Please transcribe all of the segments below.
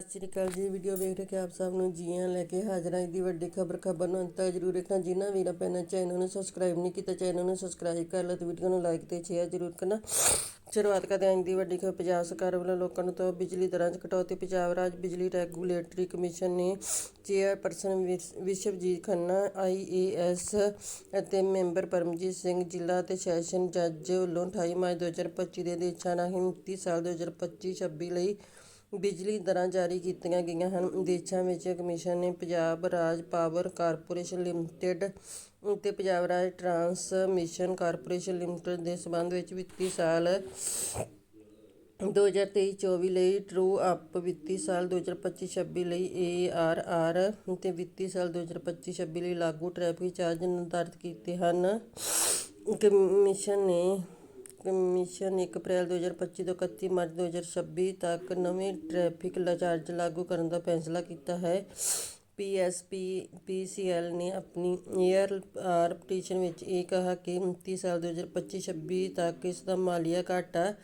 ਸਤਿ ਸ਼੍ਰੀ ਅਕਾਲ ਜੀ ਵੀਡੀਓ ਵੇਖ ਰਹੇ ਆਪ ਸਭ ਨੂੰ ਜੀਆਂ ਲੈ ਕੇ ਹਾਜ਼ਰ ਹਾਂ। ਦੀ ਵੱਡੀ ਖਬਰ ਖਬਰ ਨੂੰ ਅੰਤ ਤੱਕ ਜ਼ਰੂਰ ਦੇਖਣਾ ਜਿਨ੍ਹਾਂ ਵੀਰਾਂ ਭੈਣਾਂ ਚੈਨਲ ਨੂੰ ਸਬਸਕ੍ਰਾਈਬ ਨਹੀਂ ਕੀਤਾ ਚੈਨਲ ਨੂੰ ਸਬਸਕ੍ਰਾਈਬ ਕਰ ਲਓ ਤੇ ਵੀਡੀਓ ਨੂੰ ਲਾਈਕ ਤੇ ਸ਼ੇਅਰ ਜ਼ਰੂਰ ਕਰਨਾ। ਸ਼ੁਰੂਆਤ ਕਰਦੇ ਹਾਂ ਦੀ ਵੱਡੀ ਖਬਰ। ਪੰਜਾਬ ਸਰਕਾਰ ਵੱਲੋਂ ਲੋਕਾਂ ਨੂੰ ਤੋਂ ਬਿਜਲੀ ਦਰਾਂ 'ਚ ਕਟੌਤੀ। ਪੰਜਾਬ ਰਾਜ ਬਿਜਲੀ ਰੈਗੂਲੇਟਰੀ ਕਮਿਸ਼ਨ ਨੇ ਚੇਅਰਪਰਸਨ ਵਿਸ- ਵਿਸ਼ਵਜੀਤ ਖੰਨਾ ਆਈਏਐਸ ਅਤੇ ਮੈਂਬਰ ਪਰਮਜੀਤ ਸਿੰਘ ਜ਼ਿਲ੍ਹਾ ਤੇ ਸੈਸ਼ਨ ਜੱਜ ਵੱਲੋਂ 28 ਮਾਰਚ 2025 ਦੇ ਆਦੇਸ਼ਾਂ ਰਾਹੀਂ ਵਿੱਤੀ ਸਾਲ 2025-26 ਲਈ ਬਿਜਲੀ ਦਰਾਂ ਜਾਰੀ ਕੀਤੀਆਂ ਗਈਆਂ ਹਨ। ਆਦੇਸ਼ਾਂ ਵਿੱਚ ਕਮਿਸ਼ਨ ਨੇ ਪੰਜਾਬ ਰਾਜ ਪਾਵਰ ਕਾਰਪੋਰੇਸ਼ਨ ਲਿਮਟਿਡ ਅਤੇ ਪੰਜਾਬ ਰਾਜ ਟਰਾਂਸਮਿਸ਼ਨ ਕਾਰਪੋਰੇਸ਼ਨ ਲਿਮਟਿਡ ਦੇ ਸਬੰਧ ਵਿੱਚ ਵਿੱਤੀ ਸਾਲ 2023-24 ਲਈ ਟਰੂ ਅਪ ਵਿੱਤੀ ਸਾਲ 2025-26 ਲਈ ਏਆਰਆਰ ਅਤੇ ਵਿੱਤੀ ਸਾਲ 2025-26 ਲਈ ਲਾਗੂ ਟ੍ਰੈਫਿਕ ਚਾਰਜ ਨਿਰਧਾਰਤ ਕੀਤੇ ਹਨ। ਕਮਿਸ਼ਨ ਨੇ ਕਮਿਸ਼ਨ ਇੱਕ ਅਪ੍ਰੈਲ 2025 ਤੋਂ 31 ਮਾਰਚ 2026 ਤੱਕ ਨਵੇਂ ਟ੍ਰੈਫਿਕ ਚਾਰਜ ਲਾਗੂ ਕਰਨ ਦਾ ਫੈਸਲਾ ਕੀਤਾ ਹੈ। ਪੀਐਸਪੀ ਪੀਸੀਐਲ ਨੇ ਆਪਣੀ ਏਅਰ ਆਰ ਪਟੀਸ਼ਨ ਵਿੱਚ ਇਹ ਕਿਹਾ ਕਿ 29 ਸਾਲ 2025-26 ਤੱਕ ਇਸ ਦਾ ਮਾਲੀਆ ਘਾਟਾ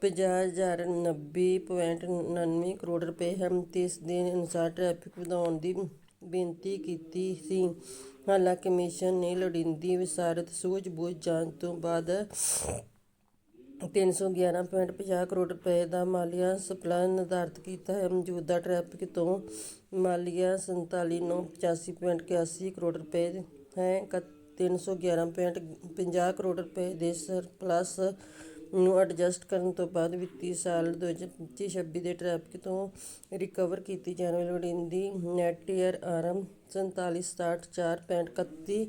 50090.99 ਕਰੋੜ ਰੁਪਏ ਹੈ ਤੇ ਇਸ ਦੇ ਅਨੁਸਾਰ ਟ੍ਰੈਫਿਕ ਵਧਾਉਣ ਦੀ ਬੇਨਤੀ ਕੀਤੀ ਸੀ। ਹਾਲਾਂਕਿ ਕਮਿਸ਼ਨ ਨੇ ਲੋੜੀਂਦੀ ਵਿਸਾਰਤ ਸੂਝ-ਬੂਝ ਜਾਂਚ ਤੋਂ ਬਾਅਦ 311.50 ਕਰੋੜ ਰੁਪਏ ਦਾ ਮਾਲੀਆ ਸਪਲਾਈ ਨਿਰਧਾਰਤ ਕੀਤਾ ਹੈ। ਮੌਜੂਦਾ ਟ੍ਰੈਫਿਕ ਤੋਂ ਮਾਲੀਆ 47,985.81 ਕਰੋੜ ਰੁਪਏ ਹੈ। 311.50 ਕਰੋੜ ਰੁਪਏ ਦੇ ਸਰਪਲਸ ਨੂੰ ਐਡਜਸਟ ਕਰਨ ਤੋਂ ਬਾਅਦ ਵਿੱਤੀ ਸਾਲ 2025-26 ਦੇ ਟ੍ਰੈਫਿਕ ਤੋਂ ਰਿਕਵਰ ਕੀਤੀ ਜਾਣ ਵਾਲੀ ਲੋੜੀਂਦੀ ਨੈਟ ਏਅਰ ਆਰਮ 4764.31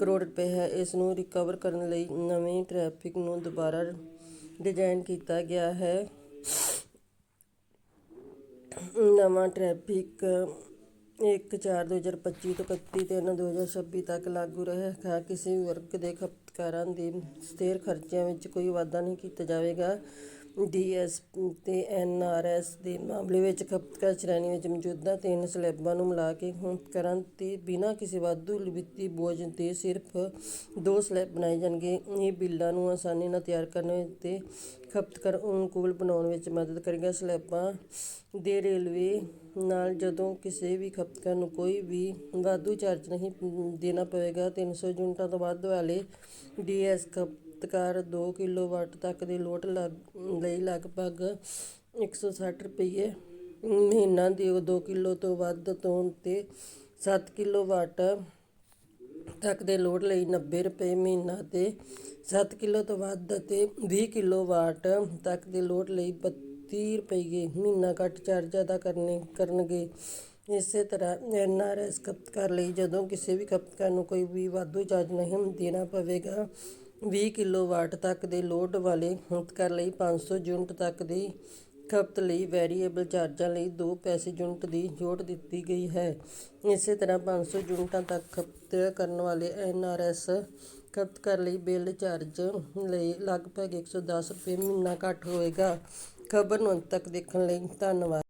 ਕਰੋੜ ਰੁਪਏ ਹੈ। ਇਸ ਨੂੰ ਰਿਕਵਰ ਕਰਨ ਲਈ ਨਵੇਂ ਟ੍ਰੈਫਿਕ ਨੂੰ ਦੁਬਾਰਾ ਡਿਜ਼ਾਈਨ ਕੀਤਾ ਗਿਆ ਹੈ। ਨਵਾਂ ਟ੍ਰੈਫਿਕ 1/4/2025 ਤੋਂ 31/3/2026 ਤੱਕ ਲਾਗੂ ਰਹੇਗਾ ਕਿਸੇ ਵੀ ਵਰਗ ਦੇ ਖਪਤਕਾਰਾਂ ਦੇ ਸਥਿਰ ਖਰਚਿਆਂ ਵਿੱਚ ਕੋਈ ਵਾਧਾ ਨਹੀਂ ਕੀਤਾ ਜਾਵੇਗਾ। ਡੀ ਐੱਸ ਅਤੇ ਡੀਐਸ ਆਰ ਐਨਆਰਐਸ ਦੇ ਮਾਮਲੇ ਵਿੱਚ ਖਪਤਕਾਰ ਸ਼੍ਰੇਣੀ ਵਿੱਚ ਮੌਜੂਦਾ ਤਿੰਨ ਸਲੈਬਾਂ ਨੂੰ ਮਿਲਾ ਕੇ ਕਰਨ ਤੇ ਬਿਨਾਂ ਕਿਸੇ ਵਾਧੂ ਵਿੱਤੀ ਬੋਝ ਦੇ ਸਿਰਫ ਦੋ ਸਲੈਬ ਬਣਾਏ ਜਾਣਗੇ। ਇਹ ਬਿੱਲਾਂ ਨੂੰ ਆਸਾਨੀ ਨਾਲ ਤਿਆਰ ਕਰਨ ਅਤੇ ਖਪਤਕਾਰ ਅਨੁਕੂਲ ਬਣਾਉਣ ਵਿੱਚ ਮਦਦ ਕਰੇਗਾ। ਸਲੈਬਾਂ ਦੇ ਰੇਲਵੇ ਨਾਲ ਜਦੋਂ ਕਿਸੇ ਵੀ ਖਪਤਕਾਰ ਨੂੰ ਕੋਈ ਵੀ ਵਾਧੂ ਚਾਰਜ ਨਹੀਂ ਦੇਣਾ ਪਵੇਗਾ 300 ਯੂਨਿਟਾਂ ਤੋਂ ਵੱਧ ਵਾਲੇ ਡੀ ਐੱਸ ਖਪ ਖਪਤਕਾਰ 2 ਕਿਲੋਵਾਟ ਤੱਕ ਦੇ ਲੋਡ ਲਈ ਲਗਭਗ ਇੱਕ ਸੌ ਸੱਠ ਰੁਪਈਏ। ਮਹੀਨਾ ਦੇ 2 ਕਿਲੋ ਤੋਂ ਵੱਧ ਤੋਂ ਤੇ 7 ਕਿਲੋਵਾਟ ਤੱਕ ਦੇ ਲੋਡ ਲਈ 90 ਰੁਪਏ ਮਹੀਨਾ ਅਤੇ ਸੱਤ ਕਿਲੋ ਤੋਂ ਵੱਧ ਅਤੇ 20 ਕਿਲੋਵਾਟ ਤੱਕ ਦੇ ਲੋਡ ਲਈ 32 ਰੁਪਏ ਮਹੀਨਾ ਘੱਟ ਚਾਰਜ ਅਦਾ ਕਰਨੇ, ਕਰਨਗੇ। ਇਸੇ ਤਰ੍ਹਾਂ ਐਨਆਰਐਸ ਖਪਤਕਾਰ ਲਈ ਜਦੋਂ ਕਿਸੇ ਵੀ ਖਪਤਕਾਰ ਨੂੰ ਕੋਈ ਵੀ ਵਾਧੂ ਚਾਰਜ ਨਹੀਂ ਦੇਣਾ ਪਵੇਗਾ 20 ਕਿਲੋਵਾਟ ਤੱਕ ਦੇ ਲੋਡ ਵਾਲੇ ਖਪਤਕਾਰ ਲਈ ਪੰਜ ਸੌ ਯੂਨਿਟ ਤੱਕ ਦੀ ਖਪਤ ਲਈ ਵੇਰੀਏਬਲ ਚਾਰਜਾਂ ਲਈ ਦੋ ਪੈਸੇ ਯੂਨਿਟ ਦੀ ਛੋਟ ਦਿੱਤੀ ਗਈ ਹੈ। ਇਸੇ ਤਰ੍ਹਾਂ ਪੰਜ ਸੌ ਯੂਨਿਟਾਂ ਤੱਕ ਖਪਤ ਕਰਨ ਵਾਲੇ ਐਨਆਰਐਸ ਖਪਤਕਾਰ ਲਈ ਬਿੱਲ ਚਾਰਜ ਲਈ ਲਗਭਗ 110 ਰੁਪਏ ਮਹੀਨਾ ਘੱਟ ਹੋਵੇਗਾ ਖਬਰ ਨੂੰ ਅੰਤ ਤੱਕ ਦੇਖਣ ਲਈ ਧੰਨਵਾਦ।